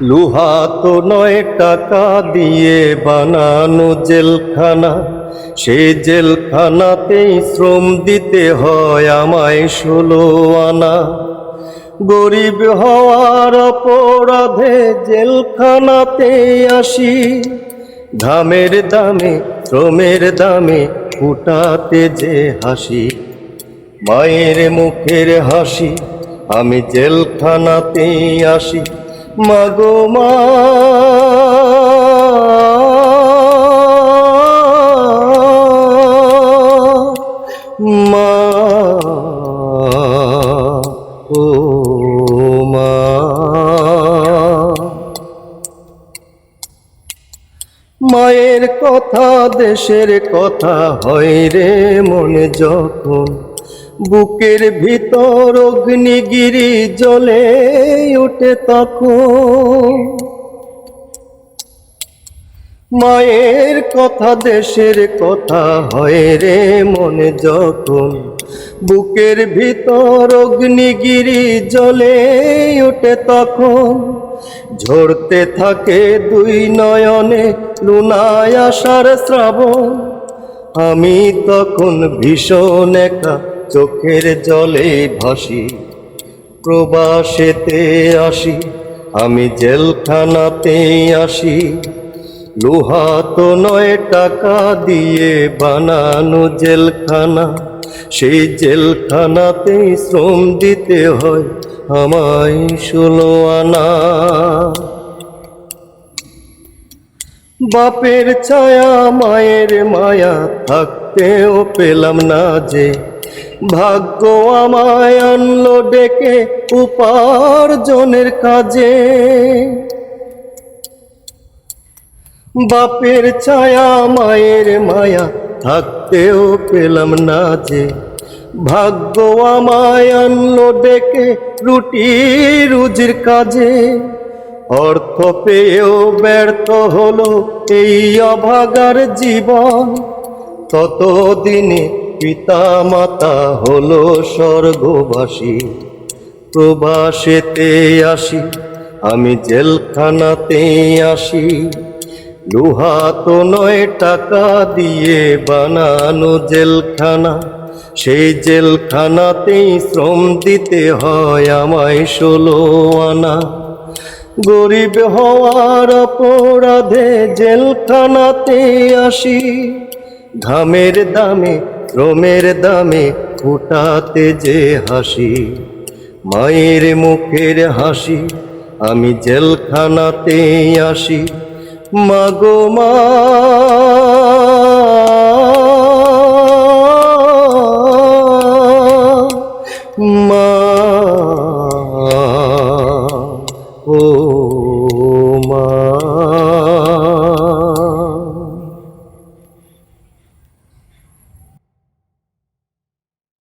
লোহা তো নয় টাকা দিয়ে বানানো জেলখানা। সে জেলখানাতেই শ্রম দিতে হয় আমায় ষোলো আনা। গরিব হওয়ার অপরাধে জেলখানাতে আসি। ঘামের দামে, শ্রমের দামে ফুটাতে যে হাসি। মায়ের মুখের হাসি, আমি জেলখানাতে আসি। মাগো মা। মা ও মা। মায়ের কথা দেশের কথা হয় রে মনে যখন বুকের ভিতর অগ্নিগিরি জ্বলে উঠে তখন। মায়ের কথা, দেশের কথা হয় রে মনে যখন। বুকের ভিতর অগ্নিগিরি জ্বলে ওঠে তখন। ঝরতে থাকে দুই নয়নে লুনায় আসার শ্রাবণ। আমি তখন ভীষণ একা চোখের জলে ভাসি, প্রবাসেতে আসি, আমি জেলখানাতে আসি। লোহা তো নয় টাকা দিয়ে বানানো জেলখানা, সেই জেলখানাতেই শ্রম দিতে হয় আমায় ষোলো আনা। বাপের ছায়া, মায়ের মায়া, থাকতেও পেলাম না যে ভাগ্য আমায় আনলো ডেকে উপার্জনের কাজে। বাপের ছায়া, মায়ের মায়া, থাকতেও পেলাম না যে। ভাগ্য আমায় আনলো ডেকে রুটি রুজির কাজে। অর্থ পেয়েও ব্যর্থ হলো এই অভাগার জীবন। ততদিনে পিতা মাতা হলো স্বর্গবাসী। প্রবাসেতে আসি, আমি জেলখানাতে আসি। লোহা তো নয় টাকা দিয়ে বানানো জেলখানা, সেই জেলখানাতেই শ্রম দিতে হয় আমায় ষোলো আনা। গরিব হওয়ার অপরাধে জেলখানাতে আসি, ঘামের দামে শ্রমের দামে ফুটাতে যে হাসি মায়ের মুখের হাসি আমি জেলখানাতে আসি। মাগো মা